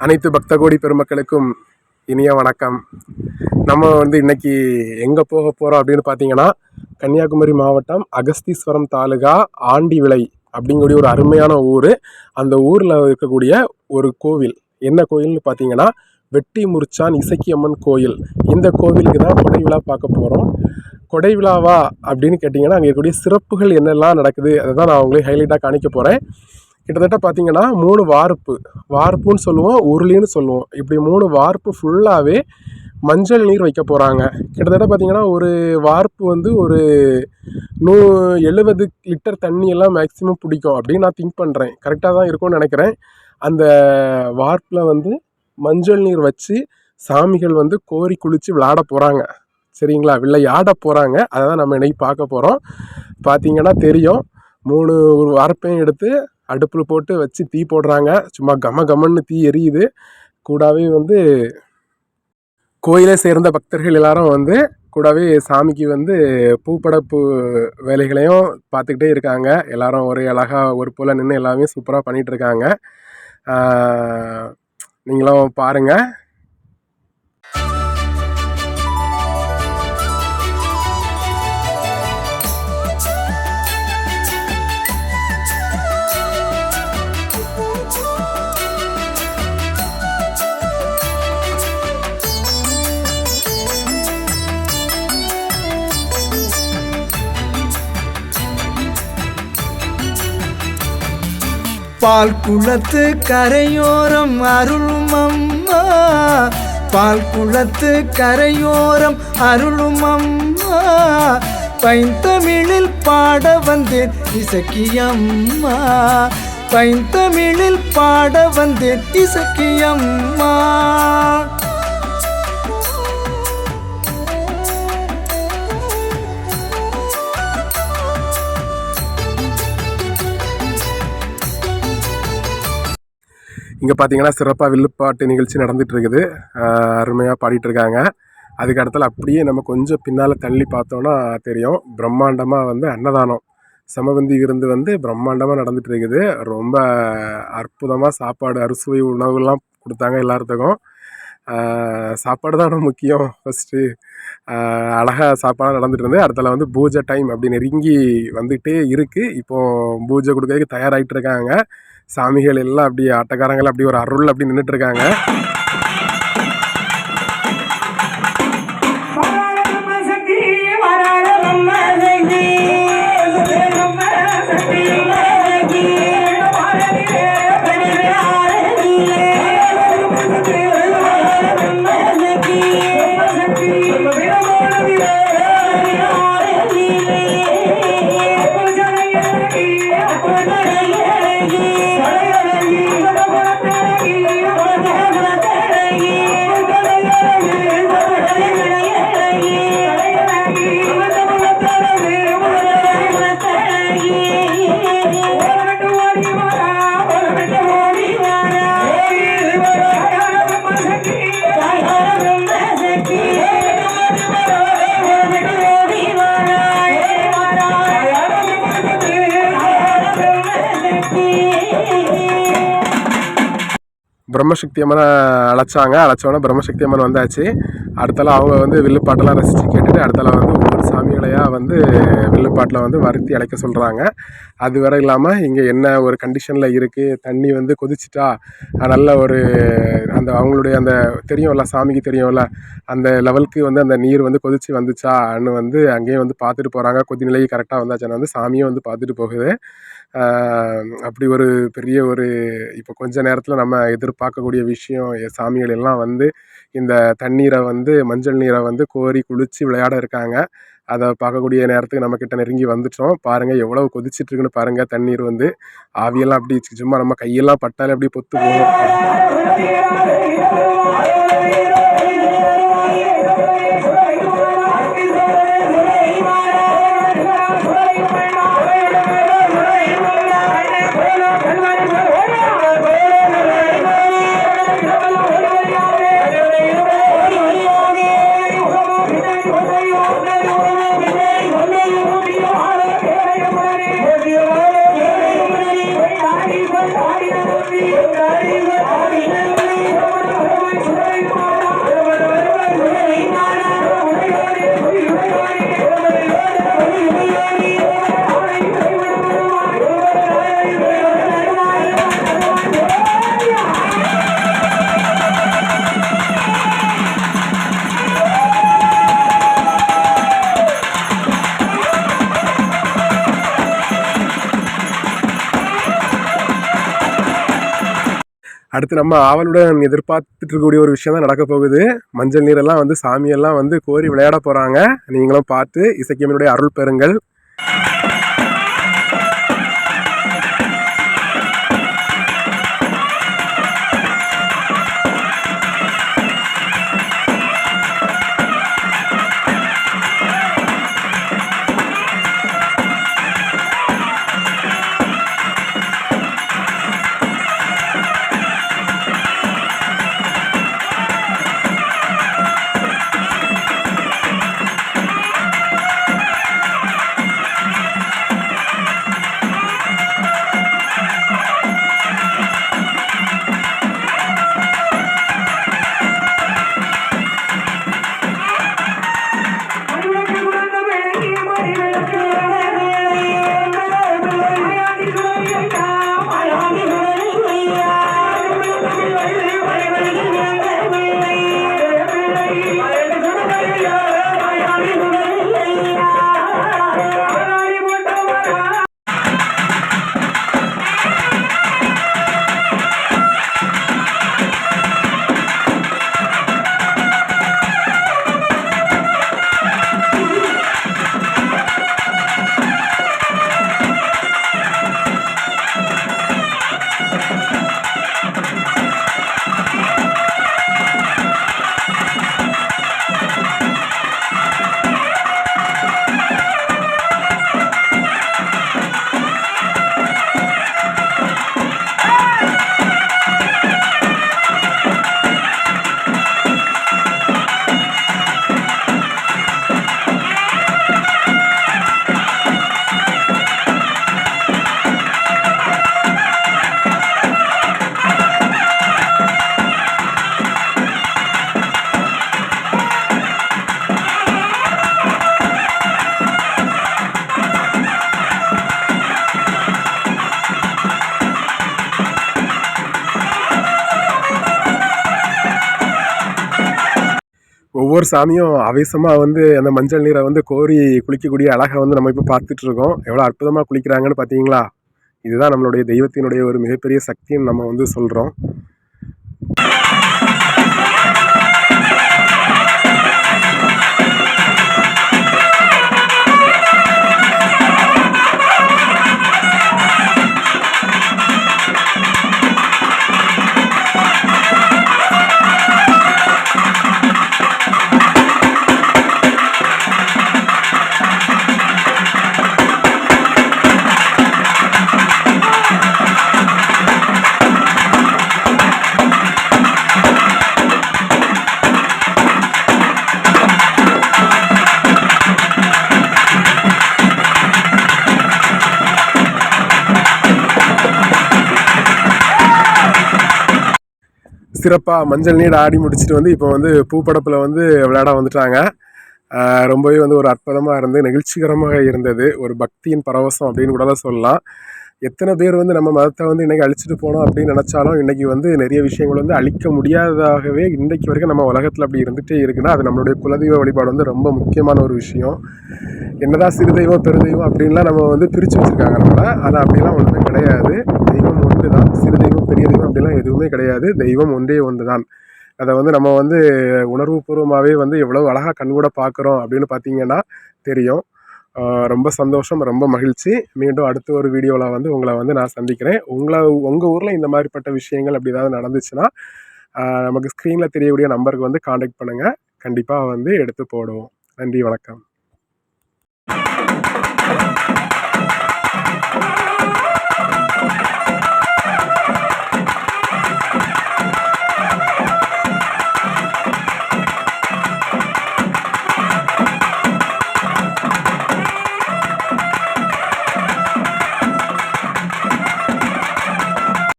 அனைத்து பக்த கோடி பெருமக்களுக்கும் இனிய வணக்கம். நம்ம வந்து இன்னைக்கு எங்கே போக போகிறோம் அப்படின்னு பார்த்தீங்கன்னா கன்னியாகுமரி மாவட்டம் அகஸ்தீஸ்வரம் தாலுகா ஆண்டிவிளை அப்படிங்கக்கூடிய ஒரு அருமையான ஊர். அந்த ஊரில் இருக்கக்கூடிய ஒரு கோவில். என்ன கோயில்னு பார்த்தீங்கன்னா வெட்டி முறிச்சான் இசக்கியம்மன் கோயில். இந்த கோவிலுக்கு தான் கொடை விழா பார்க்க போகிறோம் கொடை விழாவா அப்படின்னு கேட்டிங்கன்னா அங்கே இருக்கக்கூடிய சிறப்புகள் என்னெல்லாம் நடக்குது அதை தான் நான் உங்களுக்கு ஹைலைட்டாக காணிக்க போகிறேன் கிட்டத்தட்ட பார்த்தீங்கன்னா மூணு வார்ப்பு. வார்ப்புன்னு சொல்லுவோம் உருளின்னு சொல்லுவோம். இப்படி மூணு வார்ப்பு ஃபுல்லாகவே மஞ்சள் நீர் வைக்க போகிறாங்க கிட்டத்தட்ட பார்த்தீங்கன்னா ஒரு வார்ப்பு வந்து ஒரு நூ எழுபது லிட்டர் தண்ணி எல்லாம் மேக்ஸிமம் பிடிக்கும் அப்படின்னு நான் திங்க் பண்ணுறேன் கரெக்டாக தான் இருக்கும்னு நினைக்கிறேன். அந்த வார்ப்பில் வந்து மஞ்சள் நீர் வச்சு சாமிகள் வந்து கோரி குளித்து விளையாட போகிறாங்க சரிங்களா? விளையாட போகிறாங்க அதை தான் நம்ம இன்னைக்கு பார்க்க போகிறோம் பார்த்தீங்கன்னா தெரியும். மூணு ஒரு வார்ப்பையும் எடுத்து அடுப்பில் போட்டு வச்சு தீ போடுறாங்க. சும்மா கம கமன்னு தீ எரியுது. கூடவே வந்து கோயிலை சேர்ந்த பக்தர்கள் எல்லாரும் வந்து கூடவே சாமிக்கு வந்து பூப்படப்பு வேலைகளையும் பார்த்துக்கிட்டே இருக்காங்க. எல்லாரும் ஒரே அழகாக ஒரு போல் நின்று எல்லாமே சூப்பராக பண்ணிகிட்டு இருக்காங்க. நீங்களும் பாருங்கள் பால் குளத்து கரையோரம் அருளும் அம்மா பால் குளத்து கரையோரம் அருளும் அம்மா பைந்தமிழில் பாட வந்தேன் இசக்கியம்மா. பைந்தமிழில் பாட வந்தேன் இசக்கியம்மா. இங்கே பார்த்தீங்கன்னா சிறப்பாக வில்லுப்பாட்டு நிகழ்ச்சி நடந்துட்டு இருக்குது அருமையாக பாடிட்டுருக்காங்க. அதுக்கு அடுத்தால அப்படியே நம்ம கொஞ்சம் பின்னால் தள்ளி பார்த்தோன்னா தெரியும். பிரம்மாண்டமாக வந்து அன்னதானம். சமபந்தி விருந்து வந்து பிரம்மாண்டமாக நடந்துட்டு இருக்குது ரொம்ப அற்புதமாக சாப்பாடு அறுசுவை உணவுலாம் கொடுத்தாங்க எல்லாத்துக்கும் சாப்பாடு தான் முக்கியம். ஃபஸ்ட்டு அழகாக சாப்பாடாக நடந்துட்டு இருந்து அடுத்தால வந்து பூஜை டைம் அப்படி நெருங்கி வந்துகிட்டே இருக்குது இப்போது பூஜை கொடுக்கறதுக்கு தயாராகிட்டு இருக்காங்க சாமிகள் எல்லாம் அப்படி ஆட்டக்காரங்கள் அப்படி ஒரு அருள் அப்படி நின்றுட்டு இருக்காங்க. பிரம்மசக்தி அம்மனை அழைச்சாங்க. அழைச்சோன்னே பிரம்மசக்தி அம்மன் வந்தாச்சு. அடுத்தால அவங்க வந்து வில்லுப்பாட்டெல்லாம் ரசித்து கேட்டுட்டு அடுத்தால வந்து ஒவ்வொரு சாமிகளையாக வந்து வில்லுப்பாட்டில் வந்து வருத்தி அழைக்க சொல்கிறாங்க அது வரை இல்லாமல் இங்கே என்ன ஒரு கண்டிஷனில் இருக்குது தண்ணி வந்து கொதிச்சிட்டா? நல்ல ஒரு அந்த அவங்களுடைய அந்த தெரியும்ல சாமிக்கு தெரியும்ல அந்த லெவலுக்கு வந்து அந்த நீர் வந்து கொதிச்சு வந்துச்சான்னு வந்து அங்கேயும் வந்து பார்த்துட்டு போகிறாங்க கொதிநிலை கரெக்டாக வந்தாச்சுன்னா வந்து சாமியும் வந்து பார்த்துட்டு போகுது. அப்படி ஒரு பெரிய ஒரு இப்போ கொஞ்ச நேரத்தில் நம்ம எதிர்பார்க்கக்கூடிய விஷயம் சாமிகள் எல்லாம் வந்து இந்த தண்ணீரை வந்து மஞ்சள் நீரை வந்து கோரி குளித்து விளையாட இருக்காங்க. அதை பார்க்கக்கூடிய நேரத்துக்கு நம்ம கிட்ட நெருங்கி வந்துட்டோம். பாருங்கள் எவ்வளோ கொதிச்சிட்டு இருக்குன்னு பாருங்கள் தண்ணீர் வந்து ஆவியெல்லாம் அப்படி சும்மா நம்ம கையெல்லாம் பட்டாலே அப்படியே பொத்து போகும். அடுத்து நம்ம ஆவலுடன் எதிர்பார்த்துட்டு இருக்கக்கூடிய ஒரு விஷயம் தான் நடக்க போகுது. மஞ்சள் நீரெல்லாம் வந்து சாமியெல்லாம் வந்து கோரி விளையாட போகிறாங்க நீங்களும் பார்த்து இசைக்கியமனுடைய அருள் பெறுங்கள். ஒவ்வொரு சாமியும் அவேசமாக வந்து அந்த மஞ்சள் நீரை வந்து கோரி குளிக்கக்கூடிய அழகை வந்து நம்ம இப்போ பார்த்துட்டு இருக்கோம் எவ்வளோ அற்புதமாக குளிக்கிறாங்கன்னு பார்த்தீங்களா? இதுதான் நம்மளுடைய தெய்வத்தினுடைய ஒரு மிகப்பெரிய சக்தின்னு நம்ம வந்து சொல்கிறோம் சிறப்பாக மஞ்சள் நீர் ஆடி முடிச்சுட்டு வந்து இப்போ வந்து பூப்படப்பில் வந்து விளையாட வந்துட்டாங்க. ரொம்பவே வந்து ஒரு அற்புதமாக இருந்து நெகிழ்ச்சிகரமாக இருந்தது. ஒரு பக்தியின் பரவசம் அப்படின்னு கூட சொல்லலாம். எத்தனை பேர் வந்து நம்ம மதத்தை வந்து இன்றைக்கி அழிச்சிட்டு போனோம் அப்படின்னு நினச்சாலும் இன்றைக்கி வந்து நிறைய விஷயங்கள் வந்து அழிக்க முடியாததாகவே இன்றைக்கு வரைக்கும் நம்ம உலகத்தில் அப்படி இருந்துகிட்டே இருக்குன்னா அது நம்மளுடைய குலதெய்வ வழிபாடு வந்து ரொம்ப முக்கியமான ஒரு விஷயம். என்னதான் சிறு தெய்வம் பெருதெய்வம் அப்படின்லாம் நம்ம வந்து பிரித்து வச்சுருக்காங்க நம்மளை. ஆனால் அப்படிலாம் ஒன்றுமே கிடையாது. தெய்வம் ஒன்று தான் சிறு தெய்வம் பெரிய தெய்வம் அப்படிலாம் எதுவுமே கிடையாது. தெய்வம் ஒன்றே ஒன்று தான் அதை வந்து நம்ம வந்து உணர்வுபூர்வமாகவே வந்து எவ்வளோ அழகாக கண்கூட பார்க்குறோம் அப்படின்னு பார்த்தீங்கன்னா தெரியும். ரொம்ப சந்தோஷம் ரொம்ப மகிழ்ச்சி. மீண்டும் அடுத்த ஒரு வீடியோவில் வந்து உங்களை வந்து நான் சந்திக்கிறேன். உங்களை உங்கள் ஊரில் இந்த மாதிரிப்பட்ட விஷயங்கள் அப்படி ஏதாவது நடந்துச்சுன்னா நமக்கு ஸ்க்ரீனில் தெரியக்கூடிய நம்பருக்கு வந்து காண்டாக்ட் பண்ணுங்கள் கண்டிப்பாக வந்து எடுத்து போடுவோம். நன்றி வணக்கம்.